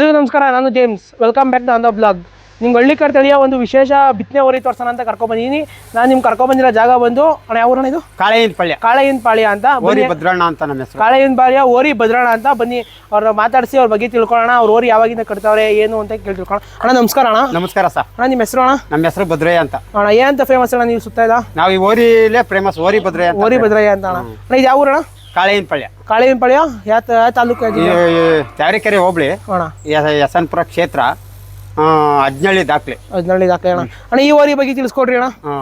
ಎಲ್ರಿಗೂ ನಮಸ್ಕಾರ ನಾನು ಜೇಮ್ಸ್. ವೆಲ್ಕಮ್ ಬ್ಯಾಕ್ ದ ಅಂದ ಬ್ಲಾಗ್ ನಿಮ್ಗೆ ಹಳ್ಳಿಕರ್ ತಳಿಯ ಒಂದು ವಿಶೇಷ ಬಿತ್ತನೆ ಓರಿ ತೋರ್ಸೋಣ ಅಂತ ಕರ್ಕೊಂಬಂದಿದ್ದೀನಿ ನಾನು ನಿಮ್ಗೆ ಕರ್ಕೊಂಬಂದಿರೋ ಜಾಗ ಬಂದು ಅಣ್ಣ ಯಾವ ಊರಣ್ಣ ಇದು? ಕಾಳೆಯಿಂದ ಪಾಳ್ಯ. ಕಾಳೆಯಿಂದ ಪಾಳ್ಯ ಅಂತ ಓರಿ ಭದ್ರಣ್ಣ ಅಂತ ನಮ್ಮ ಹೆಸರು. ಕಾಳೆಯಿಂದ ಪಾಳ್ಯ ಓರಿ ಭದ್ರಣ್ಣ ಅಂತ ಬನ್ನಿ. ಅವ್ರ ಮಾತಾಡಿಸಿ ಅವ್ರ ಬಗ್ಗೆ ತಿಳ್ಕೊಳ್ಳೋಣ. ಅವ್ರು ಓರಿ ಯಾವಾಗಿಂದ ಕಟ್ತಾವ್ರೆ ಏನು ಅಂತ ಕೇಳಿ ತಿಳ್ಕೊಳ್ಳೋಣ. ಅಣ್ಣ ನಮಸ್ಕಾರ ಅಣ್ಣ. ನಮಸ್ಕಾರ ಸರ್. ಅಣ್ಣ ನಿಮ್ಮ ಹೆಸರು ಅಣ್ಣ? ನಮ್ಮ ಹೆಸರು ಭದ್ರಯ್ಯ ಅಂತ. ಅಣ್ಣ ಏನಂತ ಫೇಮಸ್ ಅಣ್ಣ ನೀವು ಸುತ್ತ ಇದ್ದ? ನಾವು ಈ ಓರಿಲೇ ಫೇಮಸ್ ಓರಿ ಭದ್ರಯ್ಯ ಓರಿ ಭದ್ರಯ್ಯ ಅಂತ ಅಣ್ಣ. ಅಣ್ಣ ಇದು ಯಾವ ಊರಣ್ಣ? ಕಾಳೆಯಿನ ಪಳ್ಯ ಕಾಳೇನ್ ಪಳ್ಯ ಯಾವ ತಾಲೂಕು ಇದೆ ಹೋಬಳಿ. ಯಸನ್ಪುರ ಕ್ಷೇತ್ರ. ಹದಿನಳ್ಳಿ ದಾಖಲೆ. ಹದಿನಳ್ಳಿ ದಾಖಲೆ ಅಣ್ಣ. ಅಣ್ಣ ಈ ಓರಿ ಬಗ್ಗೆ ತಿಳಿಸ್ಕೊಡ್ರಿ ಅಣ್ಣ.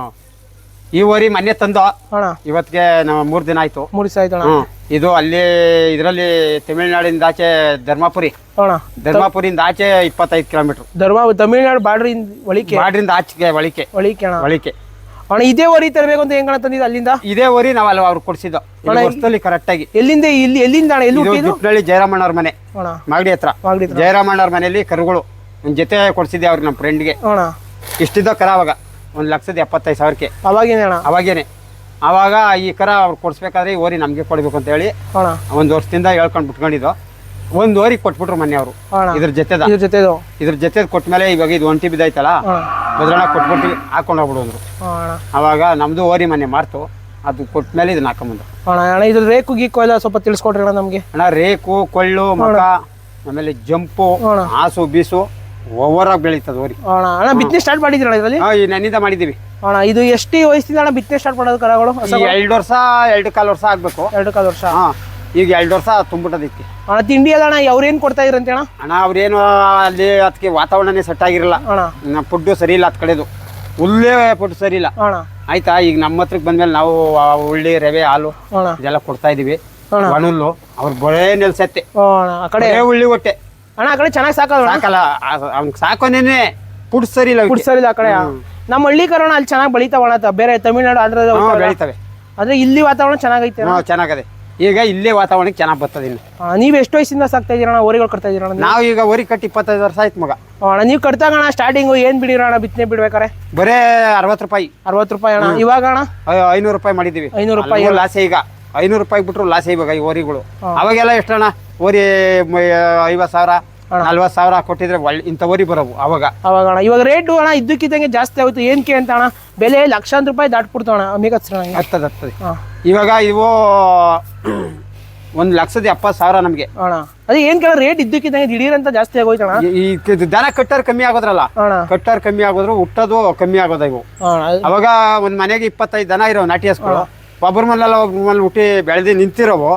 ಈ ಓರಿ ಮನೆ ತಂದ ಅಣ್ಣ. ಇವತ್ತಿಗೆ ನಾವು ಮೂರು ದಿನ ಆಯ್ತು. ಮೂರು ದಿವಸ ಆಯ್ತು ಇದು ಅಲ್ಲಿ ಇದರಲ್ಲಿ ತಮಿಳ್ನಾಡಿಂದ ಆಚೆ ಧರ್ಮಪುರಿ. ಧರ್ಮಪುರಿಂದ ಆಚೆ ಇಪ್ಪತ್ತೈದು ಕಿಲೋಮೀಟರ್. ಧರ್ಮ ತಮಿಳ್ನಾಡು ಬಾಡ್ರಿಂದ ಒಳಿಕೆ ಬಾಡ್ರಿಂದ ಆಚೆಗೆ ಒಳಿಕೆ ಒಳಿಕೆ ಅಣ್ಣ. ಒಳಿಕೆ ಅಣ್ಣ ಇದೇ ವರಿ ತರಬೇಕು ಅಂತ ಹೆಂಗಣ ತಂದಿದ್ದು ಅಲ್ಲಿಂದ? ಇದೇ ವರಿ ನಾವು ಅಲ್ಲಿ ಅವ್ರು ಕೊಡಿಸಿದ್ದು. ಅಣ್ಣ, ಕರೆಕ್ಟ್ ವರ್ಷದಲ್ಲಿ ಕರೆಕ್ಟಾಗಿ ಎಲ್ಲಿಂದ ಇಲ್ಲಿ ಎಲ್ಲಿಂದ ಅಣ್ಣ ಎಲ್ಲಿ ಹುಟ್ಟಿದ್ದು? ದುಪ್ಪನಹಳ್ಳಿ ಜಯರಾಮಣ್ಣವ್ರ ಮನೆ. ಮಾಗಡಿ ಹತ್ರ. ಮಾಗಡಿ ಅವ್ರ ಮನೆಯಲ್ಲಿ ಕರುಗಳು ನನ್ನ ಜೊತೆ ಕೊಡಿಸಿದ್ದೆ ಅವ್ರಿಗೆ ನಮ್ಮ ಫ್ರೆಂಡ್ಗೆ ಇಷ್ಟಿದ್ದ ಕರ ಅವಾಗ. ಒಂದು ಲಕ್ಷದ ಎಪ್ಪತ್ತೈದು ಸಾವಿರಕ್ಕೆ. ಅವಾಗೇನೆ ಅಣ್ಣ? ಅವಾಗೇನೆ. ಅವಾಗ ಈ ಕರ ಅವ್ರು ಕೊಡಿಸ್ಬೇಕಾದ್ರೆ ಈ ಓರಿ ನಮಗೆ ಕೊಡ್ಬೇಕು ಅಂತ ಹೇಳಿ ಒಂದು ವರ್ಷದಿಂದ ಹೇಳ್ಕೊಂಡು ಬಿಟ್ಕೊಂಡಿದ್ದು. ಒಂದು ಓರಿ ಕೊಟ್ಬಿಟ್ರು ಮನೆಯವರು ಇದ್ರ ಜೊತೆದ. ಇದ್ರ ಜೊತೆದು. ಇದ್ರ ಜೊತೆ ಕೊಟ್ಮೇಲೆ ಇವಾಗ ಇದು ಒಂಟಿ ಬಿದ್ದಾಯ್ತಲ್ಲ? ಬದ್ರಣ ಕೊಟ್ಬಿಟ್ಟು ಹಾಕೊಂಡು ಹೋಗ್ಬಿಡು ಅಂದ್ರು ಅಣ್ಣ ಅವಾಗ ನಮ್ದು ಓರಿ ಮನೆ ಮಾರ್ತು. ಅದು ಕೊಟ್ಮೇಲೆ ಇದನ್ನ ಹಾಕೊಂಬಂದು ಅಣ್ಣ ಅಣ್ಣ ಇದ್ರ ರೇಕು ಗೀಕು ಎಲ್ಲ ಸ್ವಲ್ಪ ತಿಳಿಸ್ಕೊಡ್ರಿ ಅಣ್ಣ ನಮಗೆ? ಅಣ್ಣ ರೇಕು ಕೊಳ್ಳು ಮಗ ಆಮೇಲೆ ಜಂಪು. ಹಾಸು ಬೀಸು ಓವರ್ ಆಗಿ ಬೆಳೀತದ ಓರಿ ಅಣ್ಣ ಅಣ್ಣ ಬಿತ್ತನೆ ಸ್ಟಾರ್ಟ್ ಮಾಡಿದ್ರಿ ಅಣ್ಣ ಇದರಲ್ಲಿ ಈ ನನ್ನಿಂದ ಮಾಡಿದ್ದೀವಿ. ಅಣ್ಣ ಇದು ಎಷ್ಟು ವಯಸ್ಸಿಂದ ಅಣ್ಣ ಬಿತ್ತನೆ ಸ್ಟಾರ್ಟ್ ಮಾಡೋದು ಕರಗಳು? ಎರಡು ವರ್ಷ ಎರಡು ಕಾಲು ವರ್ಷ ಆಗ್ಬೇಕು. ಎರಡು ಕಾಲು ವರ್ಷ. ಹಾ. ಈಗ ಎರಡು ವರ್ಷ ತುಂಬಿಟ್ಟದೈತಿ ಅಣ್ಣ ತಿಂಡಿ ಅಲ್ಲ ಅಣ್ಣ ಅವ್ರೇನು ಕೊಡ್ತಾ ಇದ್ರಂತೆ ಅಣ್ಣ? ಅಣ್ಣ ಅವ್ರೇನು ಅಲ್ಲಿ ಅದಕ್ಕೆ ವಾತಾವರಣನೇ ಸೆಟ್ ಆಗಿರಲ್ಲ. ಅಣ್ಣ. ಫುಡ್ಡು ಸರಿ ಇಲ್ಲ ಅತ್ ಕಡೆದು. ಹುಲ್ಲೇ ಫುಡ್ ಸರಿ ಇಲ್ಲ. ಅಣ್ಣ. ಆಯ್ತಾ ಈಗ ನಮ್ಮ ಹತ್ರಕ್ಕೆ ಬಂದ್ಮೇಲೆ ನಾವು ಹುಳ್ಳಿ ಉಳ್ಳಿ ರವೆ ಹಾಲು ಅಣ್ಣ. ಇದೆಲ್ಲ ಕೊಡ್ತಾ ಇದೀವಿ. ಅಣ್ಣ. ಒಣಹುಲ್ಲು ಅವ್ರು ಬರೇ ನಿಲ್ಸತ್ತೆ. ಅಣ್ಣ ಆ ಕಡೆ? ಬರೇ ಉಳ್ಳಿ ಹೊಟ್ಟೆ. ಅಣ್ಣ ಆ ಕಡೆ ಚೆನ್ನಾಗಿ ಸಾಕಲ್ಲ ಸಾಕಲ್ಲ ಅವ್ನಿಗೆ ಸಾಕೋನೇನೆ ಫುಡ್ ಸರಿ ಇಲ್ಲ ಅವ್ಕೆ. ಕುಡ್ಸರಿಲ್ಲ ಆ ಕಡೆ. ನಮ್ಮ ಹಳ್ಳಿ ಕರೋಣ ಅಲ್ಲಿ ಚೆನ್ನಾಗಿ ಬೆಳಿತಾವಣ ಬೇರೆ ತಮಿಳ್ನಾಡು ಆಂಧ್ರದ ಹಾ, ಬೆಳಿತವೆ. ಆದ್ರೆ ಇಲ್ಲಿ ವಾತಾವರಣ ಚೆನ್ನಾಗೈತೆ ಅಣ್ಣ. ಚೆನ್ನಾಗದೆ. ಈಗ ಇಲ್ಲೇ ವಾತಾವರಣಕ್ಕೆ ಚೆನ್ನಾಗಿ ಬರ್ತದೆ ಇನ್ನು. ಆ, ನೀವ್ ಎಷ್ಟು ವಯಸ್ಸಿಂದ ಸಾಕ್ತಾ ಇದೀರಣ್ಣ ಓರಿಗಳು ಕಟ್ತಾ ಇದೀರಣ್ಣ ನೀವು? ನಾವು ಈಗ ಓರಿ ಕಟ್ಟಿ ಇಪ್ಪತ್ತೈದು ವರ್ಷ ಆಯ್ತು ಮಗ. ಆ, ಅಣ್ಣ ನೀವು ಕಟ್ತಾಗಣ ಸ್ಟಾರ್ಟಿಂಗ್ ಏನ್ ಬಿಡಿರೋಣ ಬಿತ್ತನೆ ಬಿಡ್ಬೇಕಾರೆ? ಬರೇ ಅರವತ್ತು ರೂಪಾಯಿ. ಅರವತ್ತು ರೂಪಾಯಿ ಅಣ್ಣ. ಇವಾಗ ಅಣ್ಣ? ಐ- ಐನೂರು ರೂಪಾಯಿ ಮಾಡಿದ್ದೀವಿ. ಐನೂರು ರೂಪಾಯಿ ಲಾಸ್ ಲಾಸೆ ಈಗ. ಐನೂರು ರೂಪಾಯಿ ಬಿಟ್ರು ಲಾಸೆ ಇವಾಗ ಈ ಓರಿಗಳು. ಅವಾಗೆಲ್ಲ ಎಷ್ಟಣ್ಣ ಓರಿ ಮ- ಐವತ್ತು ಸಾವಿರ ನಲ್ವತ್ತು ಸಾವಿರ ಕೊಟ್ಟಿದ್ರೆ ಒಳ್ಳೆ ಇಂಥ ಓರಿ ಬರೋವು ಅವಾಗ. ಅವಾಗ ಅಣ್ಣ. ಇವಾಗ ರೇಟು ಅಣ್ಣ ಇದ್ದಕ್ಕಿದ್ದಂಗೆ ಜಾಸ್ತಿ ಆಗುತ್ತೆ ಏನಕ್ಕೆ ಅಂತ ಅಣ್ಣ? ಬೆಲೆ ಲಕ್ಷಾಂತರ ರೂಪಾಯಿ ದಾಟ್ಬಿಡ್ತು ಅಣ್ಣ. ಮೇಘ ಹತ್ತದ ಹತ್ತದ. ಇವಾಗ ಇವು ಒಂದು ಲಕ್ಷದ ಎಪ್ಪತ್ತು ಸಾವಿರ ನಮಗೆ. ಅಣ್ಣ ಅದೇ ಏನ್ ಕೇಳ ರೇಟ್ ಇದ್ದಕ್ಕಿದ್ದಂಗೆ ದಿಢೀರ್ ಅಂತ ಜಾಸ್ತಿ ಆಗೋಯ್ತು ಅಣ್ಣ ಈ ಕ- ದನ ಕಟ್ಟರ್ ಕಮ್ಮಿ ಆಗೋದ್ರಲ್ಲ? ಅಣ್ಣ. ಕಟ್ಟರ್ ಕಮ್ಮಿ ಆಗೋದ್ರು ಹುಟ್ಟೋದು ಕಮ್ಮಿ ಆಗೋದ ಇವು. ಅಣ್ಣ ಅವಾಗ ಒಂದು ಮನೆಗೆ ಇಪ್ಪತ್ತೈದು ದನ ಇರೋ ನಾಟಿ ಹಸ್ಗಳು. ಒಬ್ಬರ ಮನೆಲ್ಲ ಒಬ್ಬರ ಮನೆ ಹುಟ್ಟಿ ಬೆಳೆದು ನಿಂತಿರೋವು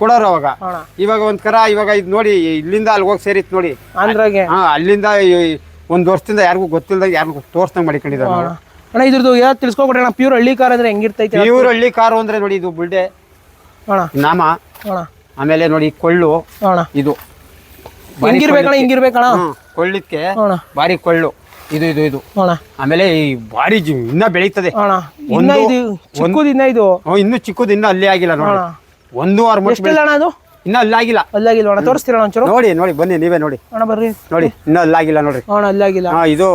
ಕೊಡೋರು ಅವಾಗ. ಅಣ್ಣ. ಇವಾಗ ಒಂದ್ ಕರ ಇವಾಗ ಇದು ನೋಡಿ ಇಲ್ಲಿಂದ ಅಲ್ಲಿ ಹೋಗಿ ಸೇರಿತ್ ನೋಡಿ. ಆಂಧ್ರಾಗೆ. ಹಾ ಅಲ್ಲಿಂದ ಈ- ಒಂದ್ ವರ್ಷದಿಂದ ಯಾರಿಗೂ ಗೊತ್ತಿಲ್ದಾಗ ಯಾರಿಗೂ ತೋರ್ಸ್ದಂಗ್ ಮಾಡಿಕೊಂಡಿದ್ದಾರೆ ಅಣ್ಣ. ಅಣ್ಣ ಇದ್ರದ್ದು ಯಾವ್ದು ತಿಳ್ಸ್ಕೊಬಿಡ್ರಿ ಅಣ್ಣ ಪ್ಯೂರ್ ಹಳ್ಳಿ ಕಾರ್ ಅಂದ್ರೆ ಹೆಂಗಿರ್ತೈತಿ? ಪ್ಯೂರ್ ಹಳ್ಳಿ ಕಾರು ಅಂದ್ರೆ ನೋಡಿ ಇದು ಬುಲ್ಡೆ ನಾಮ. ಆಮೇಲೆ ನೋಡಿ ಕೊಳ್ಳು. ಇದು. ಕೊಳ್ಳಿಕ್ಕೆ. ಕೊಳ್ಳಿದ್ಕೆ ಅಣ್ಣ. ಕೊಳ್ಳು. ಇದು ಇದು ಇದು. ಆಮೇಲೆ ಈ ಬಾರಿ ಇನ್ನ ಬೆಳೀತದೆ. ಒಂದು- ಇದು ಇನ್ನ ಇದು. ಹ್ಮ್, ಇನ್ನು ಚಿಕ್ಕದು ಇನ್ನ ಅಲ್ಲೇ ಆಗಿಲ್ಲ ನೋಡಿ. ಒಂದು ವಾರ ಅದು? ಇನ್ನ ಅಲ್ಲಾಗಿಲ್ಲ ಅಲ್ಲಾಗಿಲ್ಲ ಅಣ್ಣ? ತೋರಿಸ್ತೀರಣ್ಣ ಒಂಚೂರು. ನೋಡಿ ನೋಡಿ ಬನ್ನಿ ನೀವೇ ನೋಡಿ. ಅಣ್ಣ ಬರ್ರಿ. ನೋಡಿ ಇನ್ನ ಅಲ್ಲಾಗಿಲ್ಲ ನೋಡ್ರಿ. ಅಣ್ಣ ಅಲ್ಲಾಗಿಲ್ಲ. ಇದು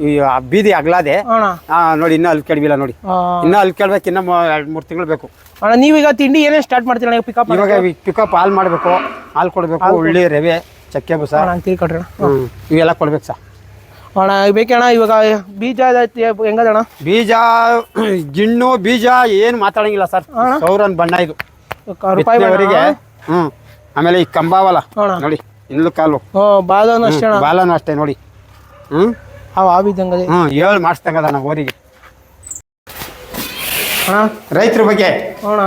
ಈ ಬೀದಿ ಅಗ್ಲಾದೆ. ನೋಡಿ ಇನ್ನ ಅಲ್ಲಿ ಕೆಡವಿಲ್ಲ ನೋಡಿ. ಇನ್ನ ಅಲ್ಲಿ ಕೇಳ್ಬೇಕು ಇನ್ನ ಎರಡ್ ಮೂರು ತಿಂಗಳು ಬೇಕು. ಅಣ್ಣ ನೀವೀಗ ತಿಂಡಿ ಏನೇನು ಸ್ಟಾರ್ಟ್ ಮಾಡ್ತೀರಾ ಅಣ್ಣ? ಪಿಕಪ್ ಇವಾಗ ಪಿಕಪ್ ಹಾಲು ಮಾಡಬೇಕು ಹಾಲು ಕೊಡಬೇಕು ಉಳ್ಳಿ ರವೆ ಚಕ್ಕೆ ಬಸ. ಅಣ್ಣ ತಿಳ್ಕೊಡ್ರಿ ಅಣ್ಣ. ಹ್ಮ್ ಇವೆಲ್ಲ ಕೊಡ್ಬೇಕು ಸರ್. ಅಣ್ಣ ಬೇಕಣ್ಣ ಇವಾಗ ಬೀಜ ಅದೈತಿ, ಹೆಂಗದಣ್ಣ ಬೀಜ ಗಿಣ್ಣು ಬೀಜ ಏನು ಮಾತಾಡಂಗಿಲ್ಲ ಸರ್. ಸೌರನ್ ಬಣ್ಣ ಇದು. ಕ- ರೂಪಾಯಿ ಬೇಡ ಹ್ಞೂ ಆಮೇಲೆ ಈ ಕಂಬಾವಲ್ಲ ನೋಡಿ ಇನ್ನು ಕಾಲು. ಹ್ಞೂ ಬಾದನು ಅಷ್ಟೇ ಅಣ್ಣ. ಬಾಲನು ಅಷ್ಟೇ ನೋಡಿ. ಹ್ಞೂ ಅವು ಆವಿದ್ದಂಗದೆ ಹ್ಞೂ ಏಳು ಮಾಡಿಸ್ದಂಗದಣ್ಣ ನಾವು ಊರಿಗೆ ಅಣ್ಣ? ರೈತರ ಬಗ್ಗೆ? ಅಣ್ಣ.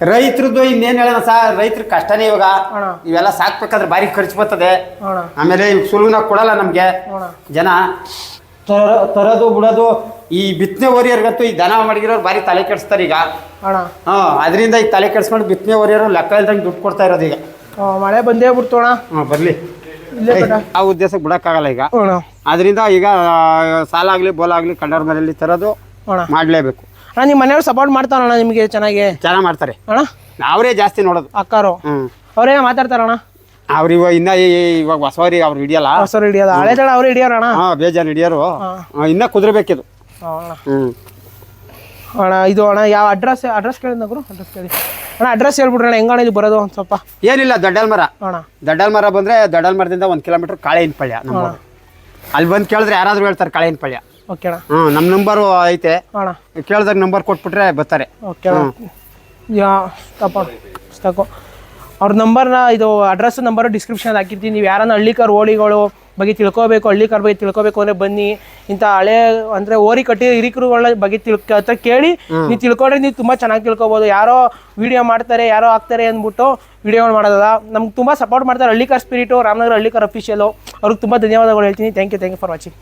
ರೈತರದ್ದು ಇನ್ನೇನು ಹೇಳೋಣ ಸರ್ ರೈತರ ಕಷ್ಟನೇ ಇವಾಗ. ಅಣ್ಣ. ಇವೆಲ್ಲ ಸಾಕ್ಬೇಕಾದ್ರೆ ಭಾರಿ ಖರ್ಚು ಬರ್ತದೆ. ಅಣ್ಣ. ಆಮೇಲೆ ಇವ್ ಸುಲಭನ ಕೊಡಲ್ಲ ನಮಗೆ. ಅಣ್ಣ. ಜನ ತರ- ತರೋದು ಬಿಡೋದು. ಈ ಬಿತ್ತನೆ ಓರಿಯರ್ಗಂತೂ ಈ ದನ ಮಡಗಿರೋರು ಭಾರಿ ತಲೆ ಕೆಡಿಸ್ತಾರೆ ಈಗ. ಅಣ್ಣ. ಹಾ ಅದರಿಂದ ಈ ತಲೆ ಕೆಡಿಸ್ಕೊಂಡು ಬಿತ್ತನೆ ಓರಿಯರು ಲೆಕ್ಕ ಇಲ್ದಂಗೆ ದುಡ್ಡು ಕೊಡ್ತಾ ಇರೋದು ಈಗ. ಆ, ಮಳೆ ಬಂದೇ ಬಿಡ್ತು ಅಣ್ಣ. ಹ್ಞೂ ಬರಲಿ. ಇಲ್ಲೇ ಬೇಡ. ಆ ಉದ್ದೇಶಕ್ಕೆ ಬಿಡೋಕ್ಕಾಗಲ್ಲ ಈಗ. ಅಣ್ಣ. ಅದರಿಂದ ಈಗ ಆ, ಸಾಲ ಆಗಲಿ ಬೋಲ ಆಗಲಿ ಕಂಡವ್ರ ಮನೆಯಲ್ಲಿ ತರೋದು ಅಣ್ಣ. ಮಾಡಲೇಬೇಕು. ಅಣ್ಣ ನಿಮ್ಮ ಮನೆಯವ್ರು ಸಪೋರ್ಟ್ ಮಾಡ್ತಾರಣ್ಣ ನಿಮಗೆ ಚೆನ್ನಾಗಿ. ಚೆನ್ನಾಗಿ ಮಾಡ್ತಾರೆ. ಅಣ್ಣ? ಅವರೇ ಜಾಸ್ತಿ ನೋಡೋದು. ಅಕ್ಕಾರು ಹ್ಞೂ ಅವರೇ ಮಾತಾಡ್ತಾರಣ್ಣ? ಅವ್ರು ಇವಾಗ ಇನ್ನ ಈ- ಇವಾಗ ಹೊಸವರಿ ಅವ್ರು ಹಿಡಿಯಲ್ಲ. ಹೊಸರು ಹಿಡಿಯೋದು. ಹಳೆ ತಡ ಅವ್ರು ಹಿಡಿಯೋರಣ್ಣ ಹಾ ಬೇಜಾನ್ ಹಿಡಿಯೋರು. ಹಾ. ಇನ್ನ ಕುದುರಬೇಕಿದು. ಅಣ್ಣ ಹ್ಮ್. ಅಣ್ಣ ಇದು ಅಣ್ಣ ಯಾವ ಅಡ್ರೆಸ್ ಅಡ್ರೆಸ್ ಕೇಳಿದ ಗುರು? ಅಡ್ರೆಸ್ ಕೇಳಿ. ಅಣ್ಣ ಅಡ್ರೆಸ್ ಹೇಳ್ಬಿಡ್ರಿ ಅಣ್ಣ ಹೆಂಗಣ್ಣ ಇದು ಬರೋದು ಒಂದು ಸ್ವಲ್ಪ? ಏನಿಲ್ಲ ದಡ್ಡಲ್ ಮರ. ಅಣ್ಣ. ದಡ್ಡಲ್ ಮರ ಬಂದ್ರೆ ದಡ್ಡಲ್ ಮರದಿಂದ ಒಂದು ಕಿಲೋಮೀಟರ್ ಕಾಳೆಯಿನ ಪಳ್ಯ ನಮ್ಮ ಊರು. ಅಲ್ಲಿ ಬಂದು ಕೇಳಿದ್ರೆ ಯಾರಾದ್ರೂ ಹೇಳ್ತಾರೆ ಕಾಳೆಯಿನ ಪಳ್ಯ. ಓಕೆ ಅಣ್ಣ. ಹ್ಞೂ ನಮ್ಮ ನಂಬರು ಐತೆ. ಅಣ್ಣ. ಕೇಳಿದಾಗ ನಂಬರ್ ಕೊಟ್ಬಿಟ್ರೆ ಬರ್ತಾರೆ. ಓಕೆ ಅಣ್ಣ. ಯಾ ಅವ್ರ ನಂಬರ್ನ ಇದು ಅಡ್ರೆಸ್ ನಂಬರ್ ಡಿಸ್ಕ್ರಿಪ್ಷನ್ ಹಾಕಿರ್ತೀನಿ. ನೀವು ಯಾರನ್ನ ಹಳ್ಳಿಕಾರ್ ಓಳಿಗಳು ಬಗ್ಗೆ ತಿಳ್ಕೊಬೇಕು ಹಳ್ಳಿಕಾರ್ ಬಗ್ಗೆ ತಿಳ್ಕೊಬೇಕು ಅಂದರೆ ಬನ್ನಿ. ಇಂಥ ಹಳೆ ಅಂದರೆ ಓರಿ ಕಟ್ಟಿ ಹಿರಿಕರುಗಳ ಬಗ್ಗೆ ತಿಳ್ಕ ಹತ್ರ ಕೇಳಿ ನೀವು ತಿಳ್ಕೊಂಡ್ರೆ ನೀವು ತುಂಬ ಚೆನ್ನಾಗಿ ತಿಳ್ಕೊಬೋದು. ಯಾರೋ ವಿಡಿಯೋ ಮಾಡ್ತಾರೆ ಯಾರೋ ಹಾಕ್ತಾರೆ ಅಂದ್ಬಿಟ್ಟು ವಿಡಿಯೋಗಳು ಮಾಡೋದಲ್ಲ. ನಮ್ಗೆ ತುಂಬ ಸಪೋರ್ಟ್ ಮಾಡ್ತಾರೆ ಹಳ್ಳಿಕಾರ್ ಸ್ಪಿರಿಟು ರಾಮನಗರ ಹಳ್ಳಿಕಾರ್ ಅಫಿಷಿಯಲು ಅವ್ರಿಗೆ ತುಂಬ ಧನ್ಯವಾದಗಳು ಹೇಳ್ತೀನಿ. Thank you thank you for watching